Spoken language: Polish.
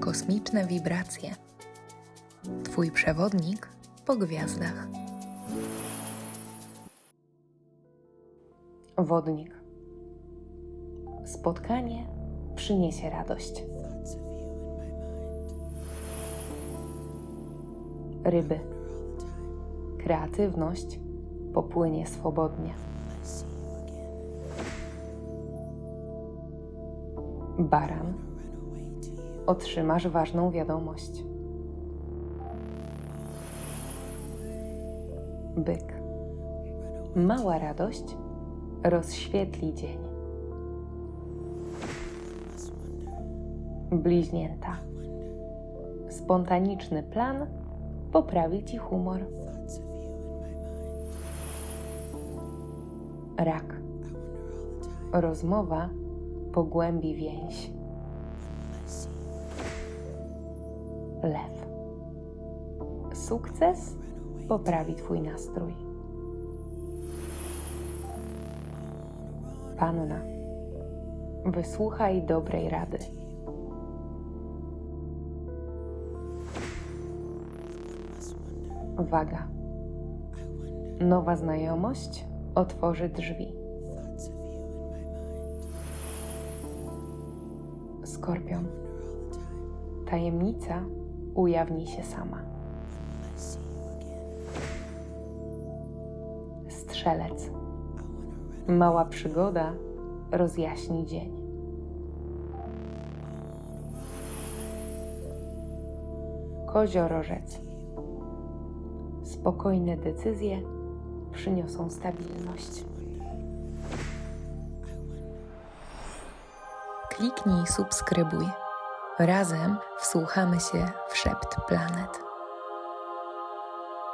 Kosmiczne wibracje. Twój przewodnik po gwiazdach. Wodnik. Spotkanie przyniesie radość. Ryby. Kreatywność popłynie swobodnie. Baran. Otrzymasz ważną wiadomość. Byk. Mała radość rozświetli dzień. Bliźnięta. Spontaniczny plan poprawi ci humor. Rak. Rozmowa pogłębi więź. Lew. Sukces poprawi twój nastrój. Panna. Wysłuchaj dobrej rady. Waga. Nowa znajomość otworzy drzwi. Skorpion. Tajemnica ujawni się sama. Strzelec. Mała przygoda rozjaśni dzień. Koziorożec. Spokojne decyzje przyniosą stabilność. Kliknij subskrybuj. Razem wsłuchamy się w szept planet.